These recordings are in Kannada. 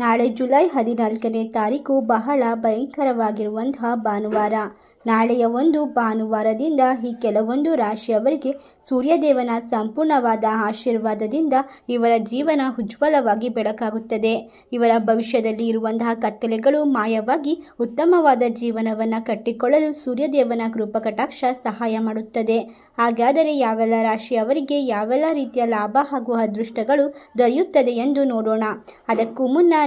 ನಾಳೆ ಜುಲೈ ಹದಿನಾಲ್ಕನೇ ತಾರೀಕು ಬಹಳ ಭಯಂಕರವಾಗಿರುವಂತಹ ಭಾನುವಾರ. ನಾಳೆಯ ಒಂದು ಭಾನುವಾರದಿಂದ ಈ ಕೆಲವೊಂದು ರಾಶಿಯವರಿಗೆ ಸೂರ್ಯದೇವನ ಸಂಪೂರ್ಣವಾದ ಆಶೀರ್ವಾದದಿಂದ ಇವರ ಜೀವನ ಉಜ್ವಲವಾಗಿ ಬೆಳಕಾಗುತ್ತದೆ. ಇವರ ಭವಿಷ್ಯದಲ್ಲಿ ಇರುವಂತಹ ಕತ್ತಲೆಗಳು ಮಾಯವಾಗಿ ಉತ್ತಮವಾದ ಜೀವನವನ್ನು ಕಟ್ಟಿಕೊಳ್ಳಲು ಸೂರ್ಯದೇವನ ಕೃಪಕಟಾಕ್ಷ ಸಹಾಯ ಮಾಡುತ್ತದೆ. ಹಾಗಾದರೆ ಯಾವೆಲ್ಲ ರಾಶಿಯವರಿಗೆ ಯಾವೆಲ್ಲ ರೀತಿಯ ಲಾಭ ಹಾಗೂ ಅದೃಷ್ಟಗಳು ದೊರೆಯುತ್ತದೆ ಎಂದು ನೋಡೋಣ. ಅದಕ್ಕೂ ಮುನ್ನ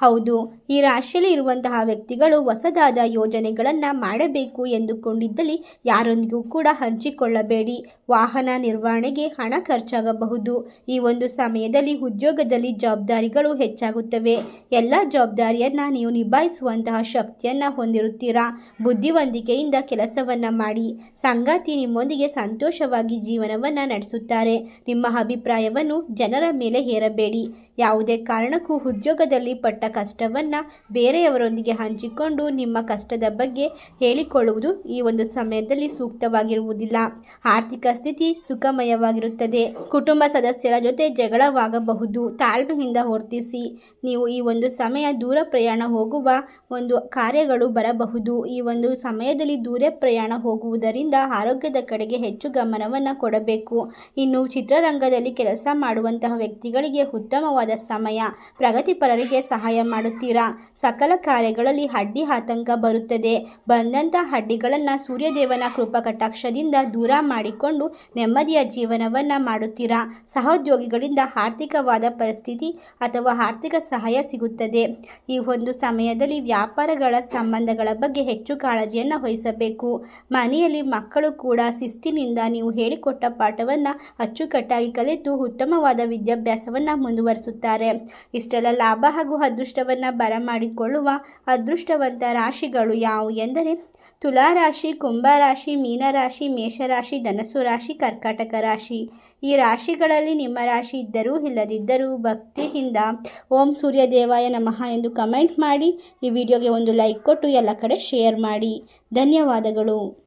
ಹೌದು, ಈ ರಾಶಿಯಲ್ಲಿ ಇರುವಂತಹ ವ್ಯಕ್ತಿಗಳು ಹೊಸದಾದ ಯೋಜನೆಗಳನ್ನು ಮಾಡಬೇಕು ಎಂದುಕೊಂಡಿದ್ದಲ್ಲಿ ಯಾರೊಂದಿಗೂ ಕೂಡ ಹಂಚಿಕೊಳ್ಳಬೇಡಿ. ವಾಹನ ನಿರ್ವಹಣೆಗೆ ಹಣ ಖರ್ಚಾಗಬಹುದು. ಈ ಒಂದು ಸಮಯದಲ್ಲಿ ಉದ್ಯೋಗದಲ್ಲಿ ಜವಾಬ್ದಾರಿಗಳು ಹೆಚ್ಚಾಗುತ್ತವೆ. ಎಲ್ಲ ಜವಾಬ್ದಾರಿಯನ್ನು ನೀವು ನಿಭಾಯಿಸುವಂತಹ ಶಕ್ತಿಯನ್ನು ಹೊಂದಿರುತ್ತೀರಾ? ಬುದ್ಧಿವಂತಿಕೆಯಿಂದ ಕೆಲಸವನ್ನು ಮಾಡಿ. ಸಂಗಾತಿ ನಿಮ್ಮೊಂದಿಗೆ ಸಂತೋಷವಾಗಿ ಜೀವನವನ್ನು ನಡೆಸುತ್ತಾರೆ. ನಿಮ್ಮ ಅಭಿಪ್ರಾಯವನ್ನು ಜನರ ಮೇಲೆ ಹೇರಬೇಡಿ. ಯಾವುದೇ ಕಾರಣಕ್ಕೂ ಉದ್ಯೋಗದಲ್ಲಿ ಪಟ್ಟ ಕಷ್ಟವನ್ನು ಬೇರೆಯವರೊಂದಿಗೆ ಹಂಚಿಕೊಂಡು ನಿಮ್ಮ ಕಷ್ಟದ ಬಗ್ಗೆ ಹೇಳಿಕೊಳ್ಳುವುದು ಈ ಒಂದು ಸಮಯದಲ್ಲಿ ಸೂಕ್ತವಾಗಿರುವುದಿಲ್ಲ. ಆರ್ಥಿಕ ಸ್ಥಿತಿ ಸುಖಮಯವಾಗಿರುತ್ತದೆ. ಕುಟುಂಬ ಸದಸ್ಯರ ಜೊತೆ ಜಗಳವಾಗಬಹುದು. ತಾಳ್ಮೆಯಿಂದ ವರ್ತಿಸಿ. ನೀವು ಈ ಒಂದು ಸಮಯ ದೂರ ಪ್ರಯಾಣ ಹೋಗುವ ಒಂದು ಕಾರ್ಯಗಳು ಬರಬಹುದು. ಈ ಒಂದು ಸಮಯದಲ್ಲಿ ದೂರ ಪ್ರಯಾಣ ಹೋಗುವುದರಿಂದ ಆರೋಗ್ಯದ ಕಡೆಗೆ ಹೆಚ್ಚು ಗಮನವನ್ನು ಕೊಡಬೇಕು. ಇನ್ನು ಚಿತ್ರರಂಗದಲ್ಲಿ ಕೆಲಸ ಮಾಡುವಂತಹ ವ್ಯಕ್ತಿಗಳಿಗೆ ಉತ್ತಮವಾದ ಸಮಯ. ಪ್ರಗತಿಪರರಿಗೆ ಸಹಾಯ ಮಾಡುತ್ತೀರಾ? ಸಕಲ ಕಾರ್ಯಗಳಲ್ಲಿ ಅಡ್ಡಿ ಆತಂಕ ಬರುತ್ತದೆ. ಬಂದಂಥ ಅಡ್ಡಿಗಳನ್ನು ಸೂರ್ಯದೇವನ ಕೃಪಾ ಕಟಾಕ್ಷದಿಂದ ದೂರ ಮಾಡಿಕೊಂಡು ನೆಮ್ಮದಿಯ ಜೀವನವನ್ನು ಮಾಡುತ್ತೀರಾ? ಸಹೋದ್ಯೋಗಿಗಳಿಂದ ಆರ್ಥಿಕವಾದ ಪರಿಸ್ಥಿತಿ ಅಥವಾ ಆರ್ಥಿಕ ಸಹಾಯ ಸಿಗುತ್ತದೆ. ಈ ಒಂದು ಸಮಯದಲ್ಲಿ ವ್ಯಾಪಾರಗಳ ಸಂಬಂಧಗಳ ಬಗ್ಗೆ ಹೆಚ್ಚು ಕಾಳಜಿಯನ್ನು ವಹಿಸಬೇಕು. ಮನೆಯಲ್ಲಿ ಮಕ್ಕಳು ಕೂಡ ಶಿಸ್ತಿನಿಂದ ನೀವು ಹೇಳಿಕೊಟ್ಟ ಪಾಠವನ್ನು ಅಚ್ಚುಕಟ್ಟಾಗಿ ಕಲಿತು ಉತ್ತಮವಾದ ವಿದ್ಯಾಭ್ಯಾಸವನ್ನು ಮುಂದುವರಿಸುತ್ತಾರೆ. ಇಷ್ಟೆಲ್ಲ ಲಾಭ ಹಾಗೂ ಅದೃಷ್ಟವನ್ನು ಬರಮಾಡಿಕೊಳ್ಳುವ ಅದೃಷ್ಟವಂತ ರಾಶಿಗಳು ಯಾವುವು ಎಂದರೆ, ತುಲಾರಾಶಿ, ಕುಂಭರಾಶಿ, ಮೀನರಾಶಿ, ಮೇಷರಾಶಿ, ಧನಸ್ಸು ರಾಶಿ, ಕರ್ಕಾಟಕ ರಾಶಿ. ಈ ರಾಶಿಗಳಲ್ಲಿ ನಿಮ್ಮ ರಾಶಿ ಇದ್ದರೂ ಇಲ್ಲದಿದ್ದರೂ ಭಕ್ತಿಯಿಂದ ಓಂ ಸೂರ್ಯ ದೇವಾಯ ನಮಃ ಎಂದು ಕಮೆಂಟ್ ಮಾಡಿ, ಈ ವಿಡಿಯೋಗೆ ಒಂದು ಲೈಕ್ ಕೊಟ್ಟು ಎಲ್ಲ ಕಡೆ ಶೇರ್ ಮಾಡಿ. ಧನ್ಯವಾದಗಳು.